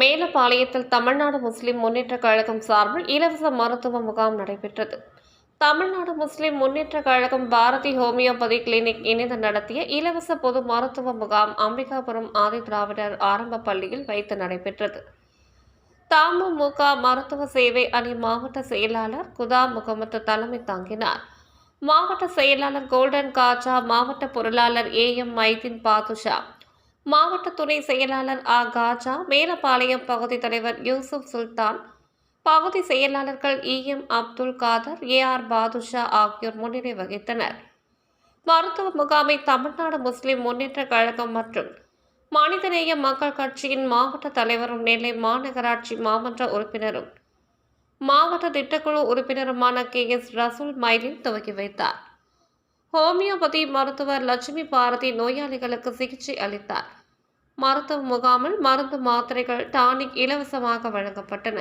மேலப்பாளையத்தில் தமிழ்நாடு முஸ்லிம் முன்னேற்ற கழகம் சார்பில் இலவச மருத்துவ முகாம் நடைபெற்றது. தமிழ்நாடு முஸ்லிம் முன்னேற்ற கழகம் பாரதி ஹோமியோபதி கிளினிக் இணைந்து நடத்திய இலவச பொது மருத்துவ முகாம் அம்பிகாபுரம் ஆதி திராவிடர் ஆரம்ப பள்ளியில் வைத்து நடைபெற்றது. தமுமுக மருத்துவ சேவை அணி மாவட்ட செயலாளர் குதா முகமது தலைமை தாங்கினார். மாவட்ட செயலாளர் கோல்டன் காஜா மாவட்ட பொருளாளர் ஏ எம் மைதீன் பாதுஷா மாவட்ட துணை செயலாளர் ஆ. காஜா மேலப்பாளையம் பகுதி தலைவர் யூசுப் சுல்தான் பகுதி செயலாளர்கள் E. M. Abdul Kadar A. R. Badusha ஆகியோர் முன்னிலை வகித்தனர். மருத்துவ முகாமை தமிழ்நாடு முஸ்லிம் முன்னேற்ற கழகம் மற்றும் மனிதநேய மக்கள் கட்சியின் மாவட்ட தலைவரும் நெல்லை மாநகராட்சி மாமன்ற உறுப்பினரும் மாவட்ட திட்டக்குழு உறுப்பினருமான கே. எஸ். ரசூல் மைலின் துவக்கி வைத்தார். ஹோமியோபதி மருத்துவர் லட்சுமி பாரதி நோயாளிகளுக்கு சிகிச்சை அளித்தார். மருத்துவ முகாமில் மருந்து மாத்திரைகள் டானிக் இலவசமாக வழங்கப்பட்டன.